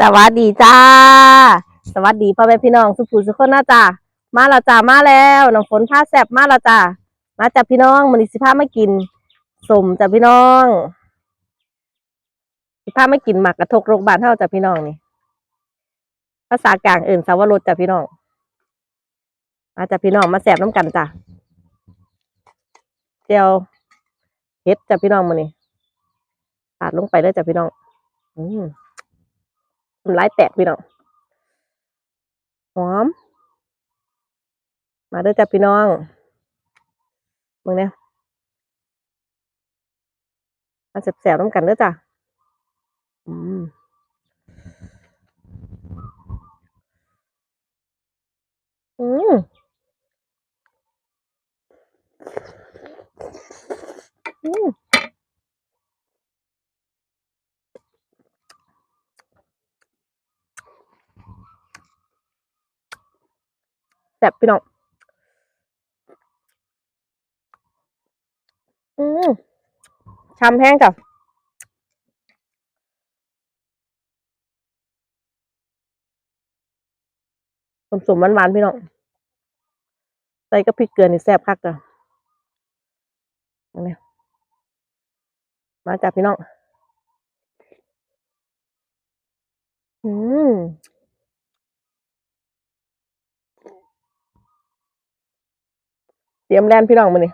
สวัสดีจ้า สวัสดีพ่อแม่พี่น้องสุภูสุขคนนะจ้ามาแล้วจ้ามาแล้วน้องฝนผ้าแสบมาแล้วจ้ามาจากพี่น้องมันสิพามากินสมจ้าพี่น้องสิพามากินหมักกระทกโรงพยาบาลเท่าจ้าพี่น้องนี่ภาษากลางอื่นสาวรสจ้าพี่น้อง มาจากพี่น้องมาแสบน้ำกันจ้าเจียวเฮ็ดจ้าพี่น้องมันนี่ปาดลงไปเลยจ้าพี่น้อง อืม ทำลายแตกพี่น้องหอม มาเด้อจ้ะพี่น้องมึงเนี่ยมาแสบๆน้ำกันเด้อจ้ะอืมอืมอืม แสบพี่น้องอืมชำแห้งจ้ะสมๆหวานๆพี่น้องใส่กับพริกเกลือนี่แซ่บคักจ้ะอันนี้มาจ้ะพี่น้อง อืม เต รียมแลนพี่น้องมานี่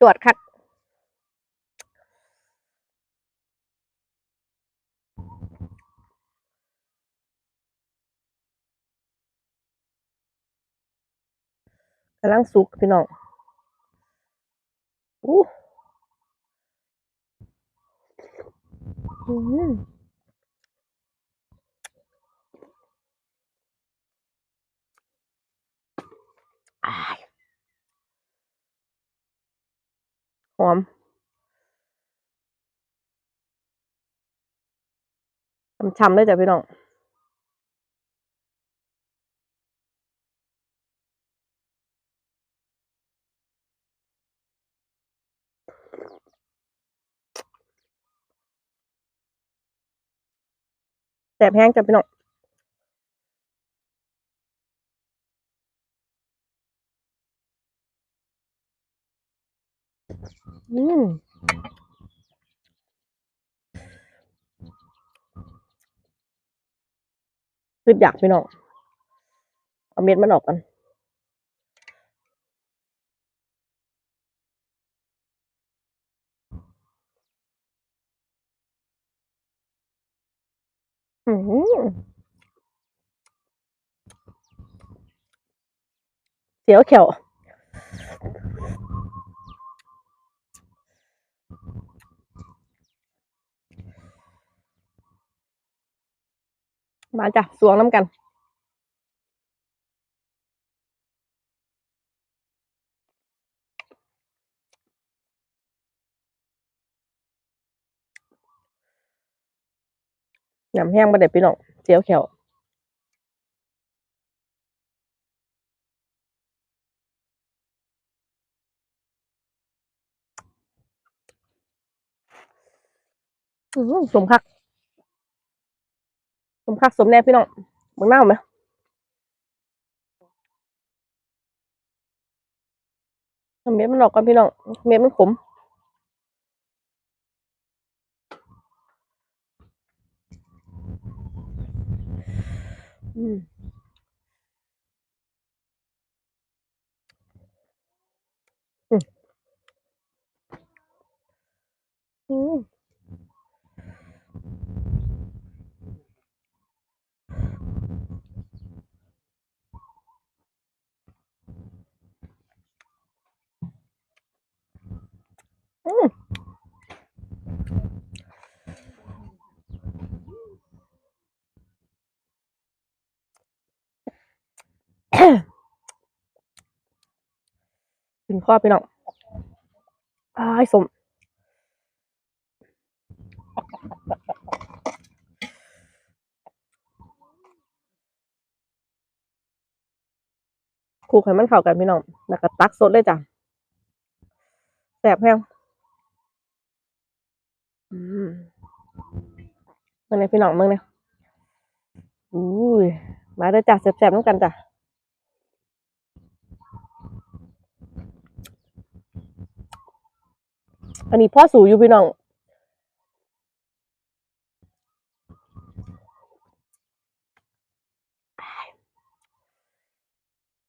จวดคักกำลังสุกพี่น้องอู้อืมอ้ายห อมช่ำๆเลยจ้ะพี่น้องแสบแห้งจ้ะพี่น้อง อืมคืออยากพี่น้อง เอาเม็ดมันออกกันอืมเสียวเขียว มาจ้ะสวงน้ำกัน น้ำแห้งมาเด็ดพี่น้องเสียวเขียวหือสมคัก สมคักสมแน่พี่น้องมึงเน่าไหมเอาเม็ดมันออกก่อนพี่น้องเม็ดมันขมอืมอืม กินข้อพี่น้องอ้ายสมคลุกให้มันเข้ากันพี่น้อง แล้วก็ตักสดเลยจ้ะแซ่บแห้งอืมเมื่อไงพี่น้องเมื่อไงอุ้ย มาเด้อจ้ะแซ่บๆน้ำกันจ้ะ อันนี้พ่อสูอยู่พี่น้อง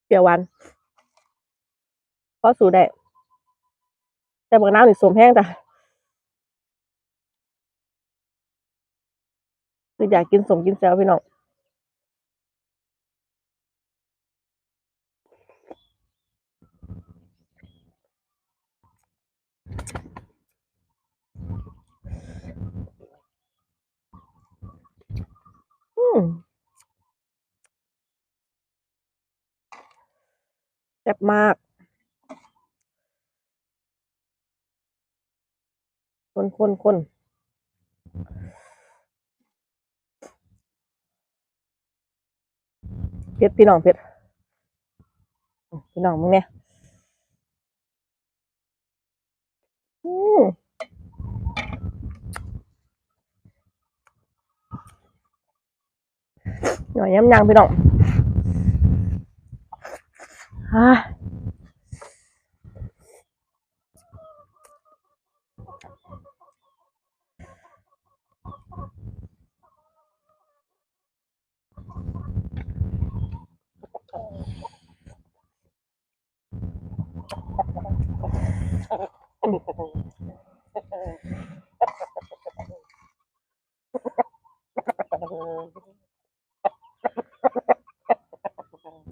เปรี้ยวหวานพ่อสูได้แต่บางน้ำนี่สมแห้งจ้ะคืออยากกินสมกินแซวพี่น้อง อืมแซ่บมาก คนคนคนเผ็ดพี่น้องเผ็ดอืมพี่น้องมึงเนี่ยอืมหน่อยย้ำยังพี่น้อง เ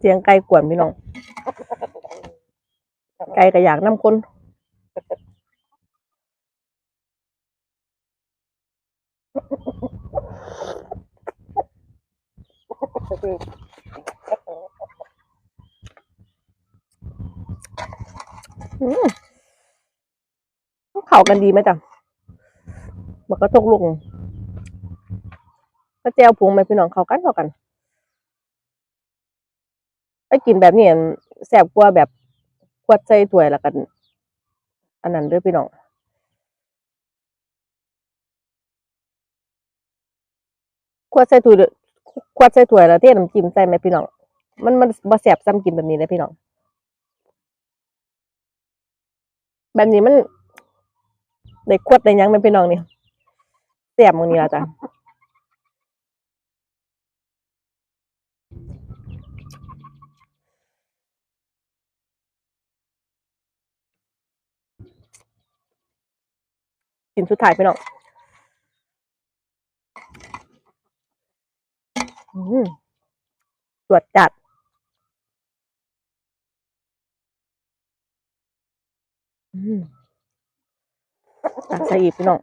สียงไก่กวนพี่น้อง ไก่ก็อยากน้ำคนเข้ากันดีไหมจ๊ะบอกก็ตกลงก็แจวพุงไหมพี่น้องเข้ากันเข้ากันไปกินแบบนี้แซ่บกว่าแบบ ขวดใส่ถ้วยแล้วกัน อันนั้นเด้อพี่น้องขวดใส่ถ้วยเด้อขวดใส่ถ้วยแล้วเทน้ำจิ้มใส่ไหมพี่น้อง มันมันบ่แซ่บซ้ำกินแบบนี้เลยพี่น้อง แบบนี้มันได้ขวดได้ยังไหมพี่น้องนี่แซ่บมื้อนี้ล่ะจ้ะ กินสุดท้ายพี่น้องตรวจจัดอืมตักใส่อีกพี่น้อง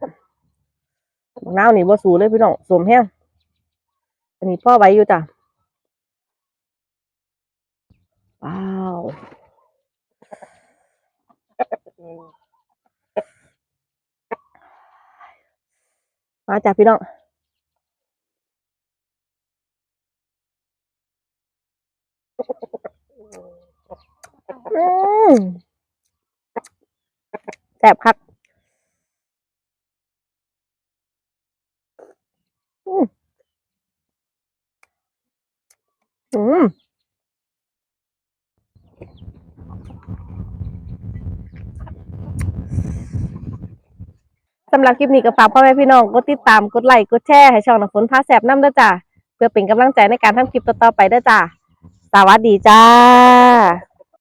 บักนาวนี่บ่สูเลยพี่น้องสมแห้งอันนี้พ่อไว้อยู่จ้ะ ว้าว มาจ้ะพี่น้องแซ่บคักอืมอืม สำหรับคลิปนี้ก็ฝากพ่อแม่พี่น้องกดติดตามกดไลค์กดแชร์ให้ช่องน้ำฝนพาแสบน้ำด้วยจ้าเพื่อเป็นกำลังใจในการทำคลิปต่อๆไปด้วยจ้าสวัสดีจ้า